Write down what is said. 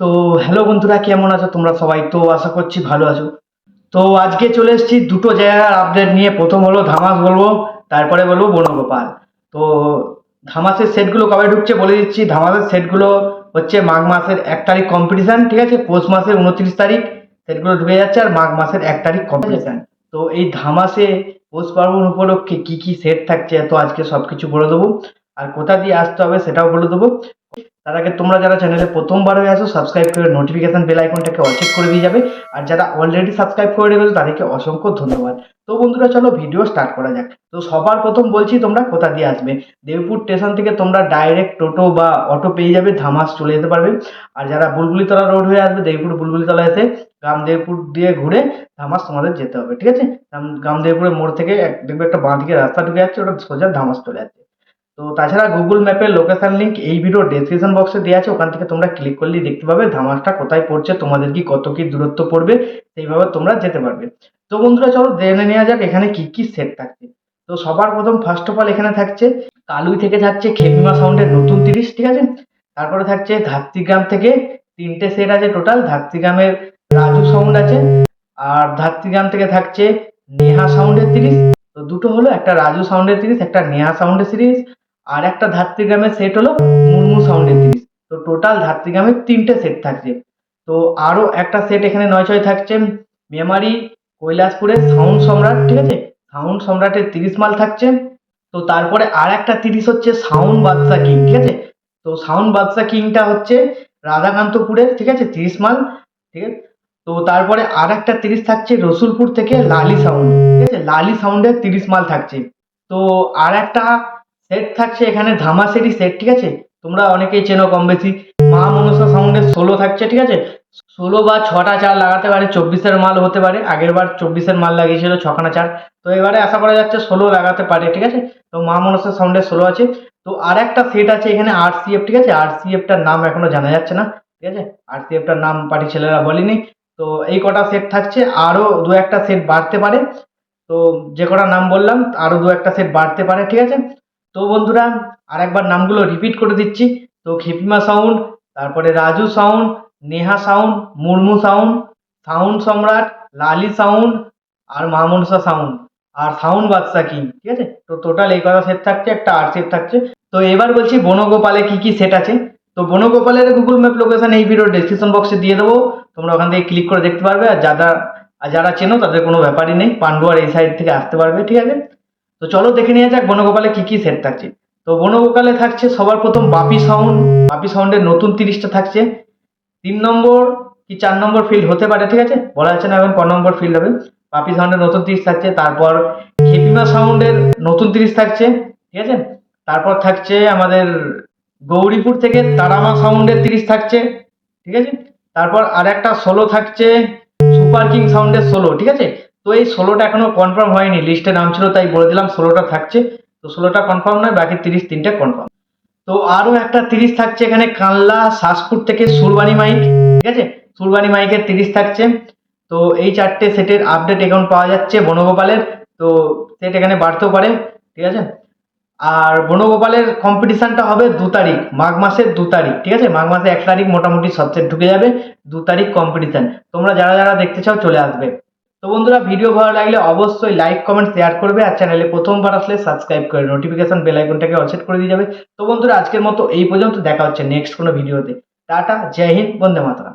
তো হ্যালো বন্ধুরা, কেমন আছো তোমরা সবাই? তো আশা করছি ভালো আছো। তো আজকে চলে এসেছি দুটো জায়গার আপডেট নিয়ে। প্রথম হলো ধামাস বলব, তারপরে বলব বনগোপাল। তো ধামাসের সেটগুলো কবে ঢুকছে বলে দিচ্ছি। ধামাসের সেটগুলো হচ্ছে মাঘ মাসের এক তারিখ কম্পিটিশন ঠিক আছে? পৌষ মাসের উনত্রিশ তারিখ। সেটগুলো ঢুকে যাচ্ছে আর মাঘ মাসের এক তারিখ কম্পিটিশন তো এই ধামাসে পৌষ পার্বণ উপলক্ষে কি কি সেট থাকছে, তো আজকে সব কিছু বলে দেবো। আর কোথা দিয়ে আসতে হবে সেটাও বলে দেবো। তার আগে তোমরা যারা চ্যানেলে প্রথমবার হয়ে আসো সাবস্ক্রাইব করে নোটিফিকেশন বেল আইকনটাকে অল চেক করে দিয়ে যাবে। আর যারা অলরেডি সাবস্ক্রাইব করে রেখেছো, তাদেরকে অসংখ্য ধন্যবাদ। তো বন্ধুরা, চলো ভিডিও স্টার্ট করা যাক। তো সবার প্রথম বলছি তোমরা কোথা দিয়ে আসবে। দেবপুর স্টেশন থেকে তোমরা ডাইরেক্ট টোটো বা অটো পেয়ে যাবে, ধামাস চলে যেতে পারবে। আর যারা বুলবুলিতলা রোড হয়ে আসবে, দেবপুর বুলবুলিতলা এসে গ্রামদেবপুর দিয়ে ঘুরে ধামাস তোমাদের যেতে হবে, ঠিক আছে? গ্রামদেবপুরের মোড় থেকে দেখবে একটা বাঁ দিকে রাস্তা ঢুকে যাচ্ছে, ওটা সোজা ধামাস চলে যাচ্ছে। তো তাছাড়া গুগল ম্যাপের লোকেশন লিংক এই ভিডিও ডেসক্রিপশন বক্সে দেওয়া আছে, ওখান থেকে তোমরা ক্লিক করলেই দেখতে পাবে ধামাসটা কোথায় পড়ছে, তোমাদের কি কত কি দূরত্ব পড়বে, সেইভাবে তোমরা যেতে পারবে। তো বন্ধুরা, চলো জেনে নেওয়া যাক এখানে কি কি সেট থাকছে। তো সবার প্রথম ফার্স্ট অফ অল এখানে থাকছে কালুই থেকে থাকছে খেমিমা সাউন্ডের নতুন তিরিশ ঠিক আছে? তারপরে থাকছে ধাত্রীগ্রাম থেকে তিনটে সেট আছে টোটাল ধাত্রীগ্রামের রাজু সাউন্ড আছে, আর ধাত্রীগ্রাম থেকে থাকছে নেহা সাউন্ডের তিরিশ তো দুটো হলো, একটা রাজু সাউন্ডের তিরিশ একটা নেহা সাউন্ডের সিরিজ আর একটা ধাত্রীগ্রামের সেট হলো মুরমু সাউন্ডের তিরিশ তো টোটাল ধাত্রীগ্রামের তিনটে সেট থাকছে। তো আরও একটা সেট এখানে নয় ছয় থাকছে। মেমারি কৈলাসপুরের সাউন্ড সম্রাট, ঠিক আছে? সাউন্ড সম্রাটের তিরিশ মাল থাকছে। তো তারপরে আর একটা তিরিশ হচ্ছে সাউন্ড বাদশা কিং ঠিক আছে? তো সাউন্ড বাদশা কিংটা হচ্ছে রাধাকান্তপুরের ঠিক আছে? তিরিশ মাল, ঠিক আছে? তো তারপরে আর একটা তিরিশ থাকছে রসুলপুর থেকে লালি সাউন্ড ঠিক আছে? লালি সাউন্ডের তিরিশ মাল থাকছে। তো আর একটা সেট থাকছে এখানে ধামাসেরই সেট ঠিক আছে? তোমরা অনেকেই চেনো কম বেশি। মা মনসা সাউন্ডের ষোলো থাকছে, ঠিক আছে? ষোলো বা ছটা চার লাগাতে পারে, চব্বিশের মাল হতে পারে, আগের বার চব্বিশের মাল লাগিয়েছিল ছখানা চার। তো এবারে আশা করা যাচ্ছে ষোলো লাগাতে পারে, ঠিক আছে? তো মা মনসা সাউন্ডের ষোলো আছে। তো আর একটা সেট আছে এখানে আর সি এফ ঠিক আছে? আর সি এফটার নাম এখনও জানা যাচ্ছে না, ঠিক আছে? আর সি এফটার নাম পার্টি ছেলেরা বলেনি। তো এই কটা সেট থাকছে আরও দু একটা সেট বাড়তে পারে। তো যে কটা নাম বললাম আরও দু একটা সেট বাড়তে পারে, ঠিক আছে? তো বন্ধুরা আর একবার নামগুলো রিপিট করে দিচ্ছি। তো খেপিমা সাউন্ড তারপরে Raju sound Neha sound Murmu sound sound Samrat, Lali sound আর মামনসা সাউন্ড আর সাউন্ড বাদশা কিং ঠিক আছে? তো টোটাল এই কটা সেট থাকছে, একটা আর সেট থাকছে। তো এবার বলছি বনগোপালে কি কি সেট আছে? তো বনগোপালের গুগল ম্যাপ লোকেশন এই ভিডিও ডেসক্রিপশন বক্সে দিয়ে দেবো। তোমরা ওখান থেকে ক্লিক করে দেখতে পারবে। আর যারা আর যারা চেনো, তাদের কোনো ব্যাপারই নেই। পান্ডুয়ার এই সাইড থেকে আসতে পারবে, ঠিক আছে? তো চলো দেখে নিয়ে যাক বনগোপালে কি কি সেট থাকছে। তো বনগোপালে থাকছে সবার প্রথম বাপি সাউন্ড। বাপি সাউন্ডের নতুন তিরিশটা থাকছে। তিন নম্বর কি চার নম্বর ফিল্ড হতে পারে, ঠিক আছে? বলা যাচ্ছে না এখন ক নম্বর ফিল্ড হবে। বাপি সাউন্ডের নতুন তিরিশ থাকছে। তারপর খেপিমা সাউন্ডের নতুন তিরিশ থাকছে, ঠিক আছে? তারপর থাকছে আমাদের গৌরীপুর থেকে তারামা সাউন্ডের তিরিশ থাকছে, ঠিক আছে? তারপর আর একটা ষোলো থাকছে, সুপার কিং সাউন্ডের সোলো ঠিক আছে? তো এই ষোলোটা এখনও কনফার্ম হয়নি লিস্টে নাম ছিল তাই বলে দিলাম, ষোলোটা থাকছে। তো ষোলোটা কনফার্ম নয়, বাকি তিরিশ তিনটে কনফার্ম তো আরও একটা তিরিশ থাকছে এখানে কানলা, শাসপুর থেকে সুরবানি মাইক, ঠিক আছে? সুরবানি মাইকের তিরিশ থাকছে। তো এই চারটে সেটের আপডেট এখন পাওয়া যাচ্ছে বনগোপালের। তো সেট এখানে বাড়তেও পারে, ঠিক আছে? আর বনগোপালের কম্পিটিশানটা হবে দু তারিখ, মাঘ মাসের দু তারিখ, ঠিক আছে? মাঘ মাসে এক তারিখ মোটামুটি সব সেট ঢুকে যাবে, দু তারিখ কম্পিটিশান তোমরা যারা যারা দেখতে চাও চলে আসবে। তো বন্ধুরা, ভিডিও ভালো লাগলে অবশ্যই লাইক কমেন্ট শেয়ার করবে আর চ্যানেলে প্রথমবার আসলে সাবস্ক্রাইব করে নোটিফিকেশন বেল আইকনটাকে অল করে দিয়ে যাবে। তো বন্ধুরা, আজকের মতো এই পর্যন্ত। দেখা হচ্ছে নেক্সট কোনো ভিডিওতে টাটা, জয় হিন্দ, বন্দে মাতরম।